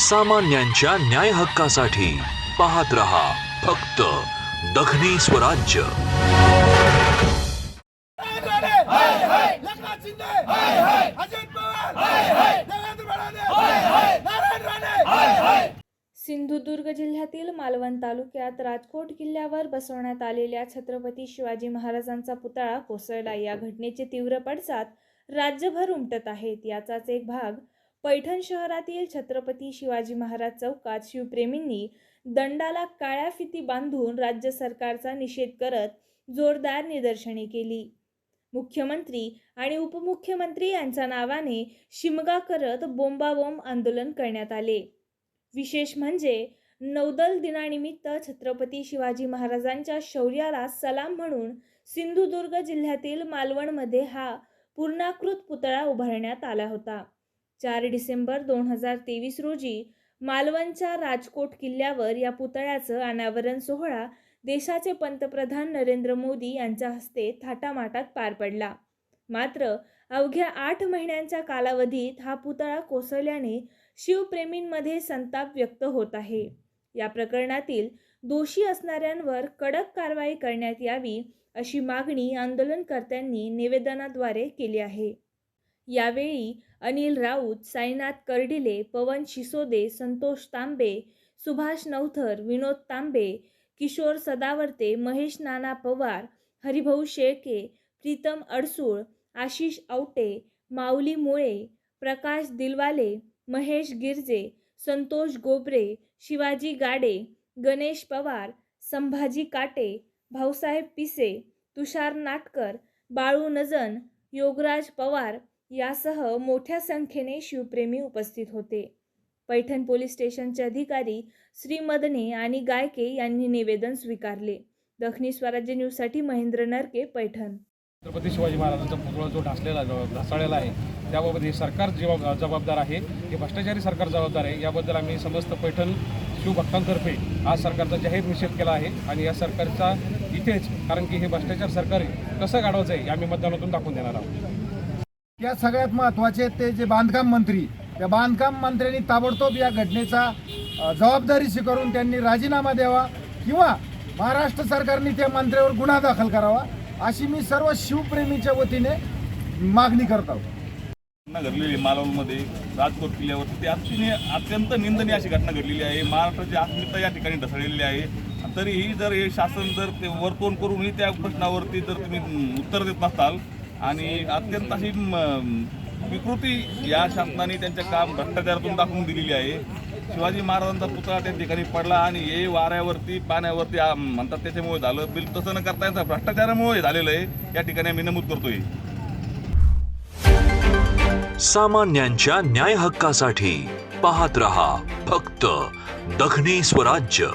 सामान्यांच्या न्याय हक्कासाठी पाहत रहा फक्त दखनी स्वराज्य. सिंधुदुर्ग जिल्ह्यातील मालवण तालुक्यात राजकोट किल्ल्यावर बसवण्यात आलेल्या छत्रपती शिवाजी महाराजांचा पुतळा कोसळला. या घटनेचे तीव्र पडसाद राज्यभर उमटत आहेत. याचाच एक भाग पैठण शहरातील छत्रपती शिवाजी महाराज चौकात शिवप्रेमींनी दंडाला काळ्या फिती बांधून राज्य सरकारचा निषेध करत जोरदार निदर्शने केली. मुख्यमंत्री आणि उपमुख्यमंत्री यांच्या नावाने शिमगा करत बोंबाबोंब आंदोलन करण्यात आले. विशेष म्हणजे नौदल दिनानिमित्त छत्रपती शिवाजी महाराजांच्या शौर्याला सलाम म्हणून सिंधुदुर्ग जिल्ह्यातील मालवणमध्ये हा पूर्णाकृत पुतळा उभारण्यात आला होता. चार डिसेंबर दोन हजार तेवीस रोजी मालवणच्या राजकोट किल्ल्यावर या पुतळ्याचं अनावरण सोहळा देशाचे पंतप्रधान नरेंद्र मोदी यांच्या हस्ते थाटामाटात पार पडला. मात्र अवघ्या आठ महिन्यांच्या कालावधीत हा पुतळा कोसळल्याने शिवप्रेमींमध्ये संताप व्यक्त होत आहे. या प्रकरणातील दोषी असणाऱ्यांवर कडक कारवाई करण्यात यावी अशी मागणी आंदोलनकर्त्यांनी निवेदनाद्वारे केली आहे. यावेळी अनिल राऊत साईनाथ कर्डिले पवन शिसोदे संतोष तांबे सुभाष नवथर विनोद तांबे किशोर सदावर्ते महेश नाना पवार हरिभाऊ शेळके प्रीतम अडसूळ आशिष आवटे माऊली मुळे प्रकाश दिलवाले महेश गिरजे संतोष गोबरे शिवाजी गाडे गणेश पवार संभाजी काटे भाऊसाहेब पिसे तुषार नाटकर बाळू नजन योगराज पवार यासह मोठ्या संख्येने शिवप्रेमी उपस्थित होते. पैठण पोलीस स्टेशनचे अधिकारी श्री मदने आणि गायके यांनी निवेदन स्वीकारले. दखनी स्वराज्य न्यूजसाठी महेंद्र नरके पैठण. छत्रपती शिवाजी महाराजांचा पुतळा जो ढासलेला ढासळलेला आहे त्याबाबत हे सरकार जेव्हा जबाबदार आहे. हे भ्रष्टाचारी सरकार जबाबदार आहे. याबद्दल आम्ही समस्त पैठण शिवभक्तांतर्फे आज सरकारचा जाहीर निषेध केला आहे आणि या सरकारचा इथेच कारण की हे भ्रष्टाचार सरकार कसं गाडवायचं आहे आम्ही मतदानातून दाखवून देणार आहोत. या सगळ्यात महत्त्वाचे ते जे बांधकाम मंत्री. त्या बांधकाम मंत्र्यांनी ताबडतोब या घटनेचा जबाबदारी स्वीकारून त्यांनी राजीनामा द्यावा किंवा महाराष्ट्र सरकारने त्या मंत्र्यावर गुन्हा दाखल करावा अशी मी सर्व शिवप्रेमीच्या वतीने मागणी करत आहोत. घटना घडलेली मालवणमध्ये राजकोट किल्ल्यावरती. ते अतिशय अत्यंत निंदनीय अशी घटना घडलेली आहे. महाराष्ट्राची आत्मीयता या ठिकाणी ढसळलेली आहे. तरीही जर हे शासन जर ते वरतोन करूनही त्या प्रश्नावरती जर तुम्ही उत्तर देत नसाल आणि अत्यंत अशी म, विकृती या शासनाने त्यांच्या काम भ्रष्टाचारातून दाखवून दिलेली आहे. शिवाजी महाराजांचा पुतळा त्या ठिकाणी पडला आणि हे वाऱ्यावरती पाण्यावरती म्हणतात त्याच्यामुळे झालं. बिल तसं न करता येतं भ्रष्टाचारामुळे झालेलं आहे. या ठिकाणी आम्ही नमूद करतोय. सामान्यांच्या न्याय हक्कासाठी पाहत रहा फक्त दखनी स्वराज्य.